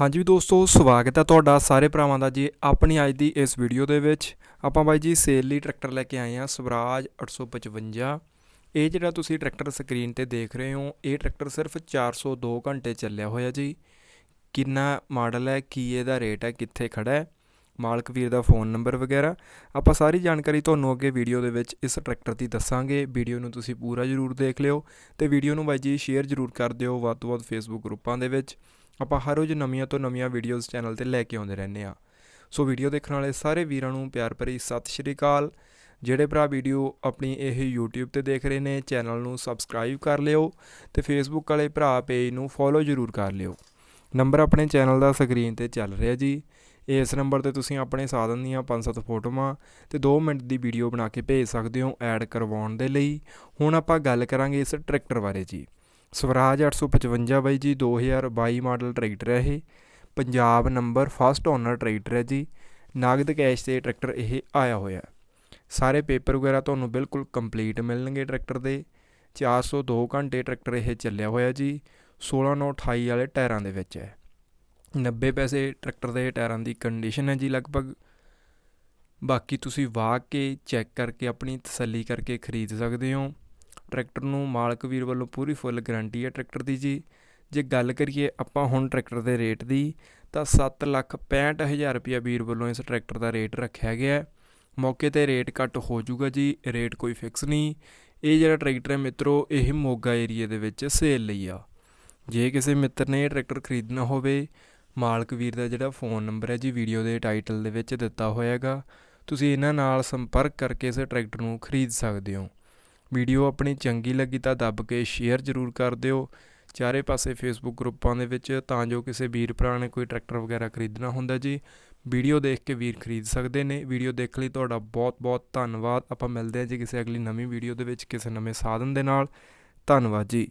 ਹਾਂਜੀ ਦੋਸਤੋ, ਸਵਾਗਤ ਹੈ ਤੁਹਾਡਾ ਸਾਰੇ ਭਰਾਵਾਂ ਦਾ ਜੀ ਆਪਣੀ ਅੱਜ ਦੀ ਇਸ ਵੀਡੀਓ ਦੇ ਵਿੱਚ। ਆਪਾਂ ਬਾਈ ਜੀ ਸੇਲ ਲਈ ਟਰੈਕਟਰ ਲੈ ਕੇ ਆਏ ਹਾਂ, ਸਵਰਾਜ 855 ਇਹ ਜਿਹੜਾ ਤੁਸੀਂ ਟਰੈਕਟਰ ਸਕਰੀਨ ਤੇ ਦੇਖ ਰਹੇ ਹੋ, ਇਹ ਟਰੈਕਟਰ ਸਿਰਫ 402 ਘੰਟੇ ਚੱਲਿਆ ਹੋਇਆ ਜੀ। ਕਿੰਨਾ ਮਾਡਲ ਹੈ, ਕੀ ਇਹਦਾ ਰੇਟ ਹੈ, ਕਿੱਥੇ ਖੜਾ ਹੈ? ਮਾਲਕ ਵੀਰ ਦਾ ਫੋਨ ਨੰਬਰ ਵਗੈਰਾ, ਆਪਾਂ ਸਾਰੀ ਜਾਣਕਾਰੀ ਤੁਹਾਨੂੰ ਅੱਗੇ ਵੀਡੀਓ ਦੇ ਵਿੱਚ ਇਸ ਟਰੈਕਟਰ ਦੀ ਦੱਸਾਂਗੇ। ਵੀਡੀਓ ਨੂੰ ਤੁਸੀਂ ਪੂਰਾ ਜ਼ਰੂਰ ਦੇਖ ਲਿਓ ਤੇ ਵੀਡੀਓ ਨੂੰ ਬਾਈ ਜੀ ਸ਼ੇਅਰ ਜ਼ਰੂਰ ਕਰ ਦਿਓ ਵੱਧ ਤੋਂ ਵੱਧ ਫੇਸਬੁੱਕ ਗਰੁੱਪਾਂ ਦੇ ਵਿੱਚ। ਆਪਾਂ ਹਰ ਰੋਜ਼ ਨਵੀਆਂ ਤੋਂ ਨਵੀਆਂ ਵੀਡੀਓਜ਼ ਚੈਨਲ ਤੇ ਲੈ ਕੇ ਆਉਂਦੇ ਰਹਿੰਦੇ ਆ ਸੋ ਵੀਡੀਓ ਦੇਖਣ ਵਾਲੇ ਸਾਰੇ ਵੀਰਾਂ ਨੂੰ ਪਿਆਰ ਭਰੀ ਸਤਿ ਸ਼੍ਰੀ ਅਕਾਲ। ਜਿਹੜੇ ਭਰਾ ਵੀਡੀਓ ਆਪਣੀ ਇਹ YouTube ਤੇ ਦੇਖ ਰਹੇ ਨੇ, ਚੈਨਲ ਨੂੰ ਸਬਸਕ੍ਰਾਈਬ ਕਰ ਲਿਓ ਤੇ Facebook ਵਾਲੇ ਭਰਾ ਪੇਜ ਨੂੰ ਫੋਲੋ ਜ਼ਰੂਰ ਕਰ ਲਿਓ। ਨੰਬਰ ਆਪਣੇ ਚੈਨਲ ਦਾ ਸਕਰੀਨ ਤੇ ਚੱਲ ਰਿਹਾ ਜੀ। ਇਸ ਨੰਬਰ ਤੇ ਤੁਸੀਂ ਆਪਣੇ ਸਾਧਨ ਦੀਆਂ 5-7 ਫੋਟੋਆਂ ਤੇ 2 ਮਿੰਟ ਦੀ ਵੀਡੀਓ ਬਣਾ ਕੇ ਭੇਜ ਸਕਦੇ ਹੋ ਐਡ ਕਰਵਾਉਣ ਦੇ ਲਈ। ਹੁਣ ਆਪਾਂ ਗੱਲ ਕਰਾਂਗੇ ਇਸ ਟਰੈਕਟਰ ਬਾਰੇ ਜੀ। ਸਵਰਾਜ 855 ਬਾਈ ਜੀ 2022 ਮਾਡਲ ਟਰੈਕਟਰ ਹੈ ਇਹ। Punjab number first owner tractor ਹੈ ਜੀ। ਨਾਗਦ ਕੈਸ਼ ਤੇ ਟਰੈਕਟਰ ਇਹ ਆਇਆ ਹੋਇਆ। ਸਾਰੇ ਪੇਪਰ ਵਗੈਰਾ ਤੁਹਾਨੂੰ ਬਿਲਕੁਲ ਕੰਪਲੀਟ ਮਿਲਣਗੇ ਟਰੈਕਟਰ ਦੇ। 402 ਘੰਟੇ ਟਰੈਕਟਰ ਇਹ ਚੱਲਿਆ ਹੋਇਆ ਜੀ। 1628 ਵਾਲੇ ਟਾਇਰਾਂ ਦੇ ਵਿੱਚ ਹੈ। 90 ਪੈਸੇ ਟਰੈਕਟਰ ਦੇ ਟਾਇਰਾਂ ਦੀ ਕੰਡੀਸ਼ਨ ਹੈ ਜੀ ਲਗਭਗ। ਬਾਕੀ ਤੁਸੀਂ ਵਾਹ ਕੇ ਚੈੱਕ ਕਰਕੇ ਆਪਣੀ ਤਸੱਲੀ ਕਰਕੇ ਖਰੀਦ ਸਕਦੇ ਹੋ। ਟਰੈਕਟਰ ਨੂੰ ਮਾਲਕ ਵੀਰ ਵੱਲੋਂ ਪੂਰੀ ਫੁੱਲ ਗਾਰੰਟੀ ਹੈ ਟਰੈਕਟਰ ਦੀ ਜੀ। ਜੇ ਗੱਲ ਕਰੀਏ ਆਪਾਂ ਹੁਣ ਟਰੈਕਟਰ ਦੇ ਰੇਟ ਦੀ, ਤਾਂ 765000 ਰੁਪਇਆ ਵੀਰ ਵੱਲੋਂ ਇਸ ਟਰੈਕਟਰ ਦਾ ਰੇਟ ਰੱਖਿਆ ਗਿਆ ਹੈ। ਮੌਕੇ ਤੇ ਰੇਟ ਘੱਟ ਹੋ ਜਾਊਗਾ ਜੀ ਰੇਟ ਕੋਈ ਫਿਕਸ ਨਹੀਂ। ਇਹ ਜਿਹੜਾ ਟਰੈਕਟਰ ਹੈ ਮਿੱਤਰੋ, ਇਹ ਮੋਗਾ ਏਰੀਆ ਦੇ ਵਿੱਚ ਸੇਲ ਲਈ ਆ। ਜੇ ਕਿਸੇ ਮਿੱਤਰ ਨੇ ਇਹ ਟਰੈਕਟਰ ਖਰੀਦਣਾ ਹੋਵੇ ਮਾਲਕ ਵੀਰ ਦਾ ਜਿਹੜਾ ਫੋਨ ਨੰਬਰ ਹੈ ਜੀ ਵੀਡੀਓ ਦੇ ਟਾਈਟਲ ਦੇ ਵਿੱਚ ਦਿੱਤਾ ਹੋਇਆਗਾ। ਤੁਸੀਂ ਇਹਨਾਂ ਨਾਲ ਸੰਪਰਕ ਕਰਕੇ ਇਸ ਟਰੈਕਟਰ ਨੂੰ ਖਰੀਦ ਸਕਦੇ ਹੋ। ਵੀਡੀਓ ਆਪਣੀ ਚੰਗੀ ਲੱਗੀ ਤਾਂ ਦੱਬ ਕੇ ਸ਼ੇਅਰ ਜ਼ਰੂਰ ਕਰ ਦਿਓ। ਚਾਰੇ ਪਾਸੇ ਫੇਸਬੁੱਕ ਗਰੁੱਪਾਂ ਦੇ ਵਿੱਚ ਤਾਂ ਜੋ ਕਿਸੇ ਵੀਰ ਭਰਾ ਨੇ ਕੋਈ ਟਰੈਕਟਰ ਵਗੈਰਾ ਖਰੀਦਣਾ ਹੁੰਦਾ ਜੀ। ਵੀਡੀਓ ਦੇਖ ਕੇ ਵੀਰ ਖਰੀਦ ਸਕਦੇ ਨੇ। ਵੀਡੀਓ ਦੇਖਣ ਲਈ ਤੁਹਾਡਾ ਬਹੁਤ ਬਹੁਤ ਧੰਨਵਾਦ। ਆਪਾਂ ਮਿਲਦੇ ਹਾਂ ਜੀ ਕਿਸੇ ਅਗਲੀ ਨਵੀਂ ਵੀਡੀਓ ਦੇ ਵਿੱਚ ਕਿਸੇ ਨਵੇਂ ਸਾਧਨ ਦੇ ਨਾਲ। ਧੰਨਵਾਦ ਜੀ।